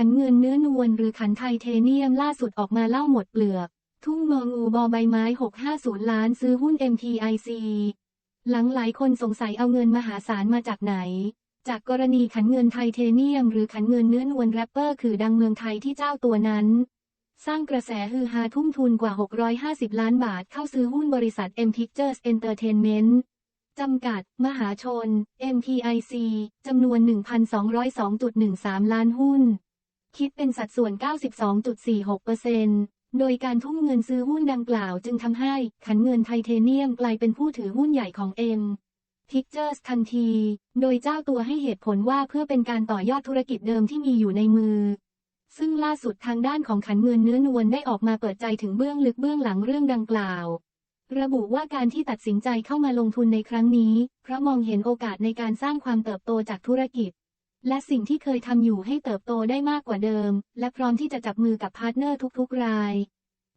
ขันเงินเนื้อนวลหรือขันไทเทเนียมล่าสุดออกมาเล่าหมดเปลือก ทุ่งงองูบอใบไม้ 650 ล้านซื้อหุ้น MTIC หลังหลายคนสงสัยเอาเงินมหาศาลมาจากไหน จากกรณีขันเงินไทเทเนียม หรือขันเงินเนื้อนวลแรปเปอร์คือดังเมืองไทยที่เจ้าตัวนั้น สร้างกระแสฮือฮาทุ่มทุนกว่า 650 ล้านบาทเข้าซื้อหุ้นบริษัท M Pictures Entertainment จำกัด มหาชน MTIC จำนวน 1,202.13 ล้านหุ้น คิดเป็นสัดส่วน 92.46%โดยการทุ่มเงินซื้อหุ้นดังกล่าวจึงทำให้ขันเงินไทเทเนียมกลายเป็นผู้ถือหุ้นใหญ่ของ M Pictures ทันที โดยเจ้าตัวให้เหตุผลว่าเพื่อเป็นการต่อยอดธุรกิจเดิมที่มีอยู่ในมือ ซึ่งล่าสุดทางด้านของขันเงินเนื้อนวลได้ออกมาเปิดใจถึงเบื้องลึกเบื้องหลังเรื่องดังกล่าว ระบุว่าการที่ตัดสินใจเข้ามาลงทุนในครั้งนี้ เพราะมองเห็นโอกาสในการสร้างความเติบโตจากธุรกิจ และสิ่งที่เคยทำอยู่ให้เติบโตได้มากกว่าเดิม และพร้อมที่จะจับมือกับพาร์ทเนอร์ทุกๆ ราย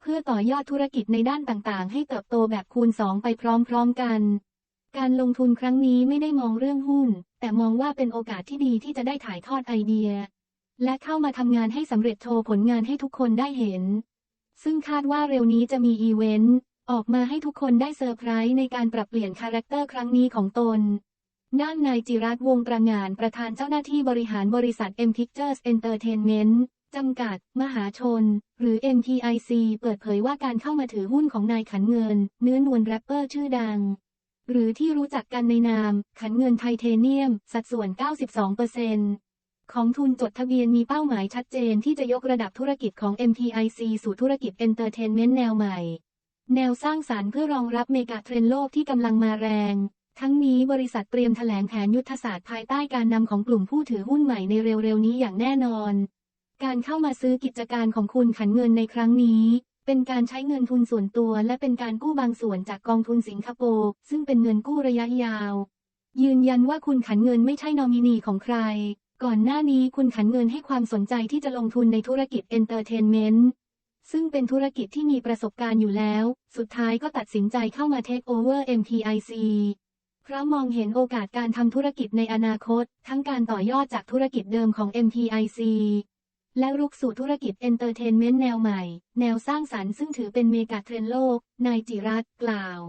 เพื่อต่อยอดธุรกิจในด้านต่างๆ ให้เติบโตแบบคูณสองไปพร้อมๆกัน การลงทุนครั้งนี้ไม่ได้มองเรื่องหุ้น แต่มองว่าเป็นโอกาสที่ดีที่จะได้ถ่ายทอดไอเดีย และเข้ามาทำงานให้สำเร็จโชว์ผลงานให้ทุกคนได้เห็น ซึ่งคาดว่าเร็วนี้จะมีอีเวนต์ออกมาให้ทุกคนได้เซอร์ไพรส์ในการปรับเปลี่ยนคาแรคเตอร์ครั้งนี้ของตน ด้านนายจิรัตวงประงานประธานเจ้าหน้าที่บริหารบริษัท M Pictures Entertainment จำกัด มหาชน หรือ MTIC เปิดเผยว่าการเข้ามาถือหุ้นของนายขันเงิน เนื้อนวลแรปเปอร์ชื่อดัง หรือที่รู้จักกันในนาม ขันเงินไทเทเนียม สัดส่วน 92%ของทุนจดทะเบียนมีเป้าหมายชัดเจนที่จะยกระดับธุรกิจของ MTIC สู่ธุรกิจเอนเตอร์เทนเมนต์แนวใหม่ แนวสร้างสารรค์เพื่อรองรับเมกะเทรนด์โลกที่กำลังมาแรง ทั้งนี้บริษัทเตรียมแถลงแผนยุทธศาสตร์ภายใต้การนำของกลุ่มผู้ถือหุ้นใหม่ในเร็วๆนี้อย่างแน่นอน การเข้ามาซื้อกิจการของคุณขันเงินในครั้งนี้ เป็นการใช้เงินทุนส่วนตัวและเป็นการกู้บางส่วนจากกองทุนสิงคโปร์ซึ่งเป็นเงินกู้ระยะยาว ยืนยันว่าคุณขันเงินไม่ใช่นอมินีของใคร ก่อนหน้านี้คุณขันเงินให้ความสนใจที่จะลงทุนในธุรกิจเอนเตอร์เทนเมนต์ซึ่งเป็นธุรกิจที่มีประสบการณ์อยู่แล้ว สุดท้ายก็ตัดสินใจเข้ามาเทคโอเวอร์ MTIC เพราะมองเห็นโอกาสการทำธุรกิจในอนาคต ทั้งการต่อยอดจากธุรกิจเดิมของ MTIC และรุกสู่ธุรกิจเอนเตอร์เทนเมนต์แนวใหม่ แนวสร้างสรรค์ซึ่งถือเป็นเมกะเทรนด์โลก นายจิรัตกล่าว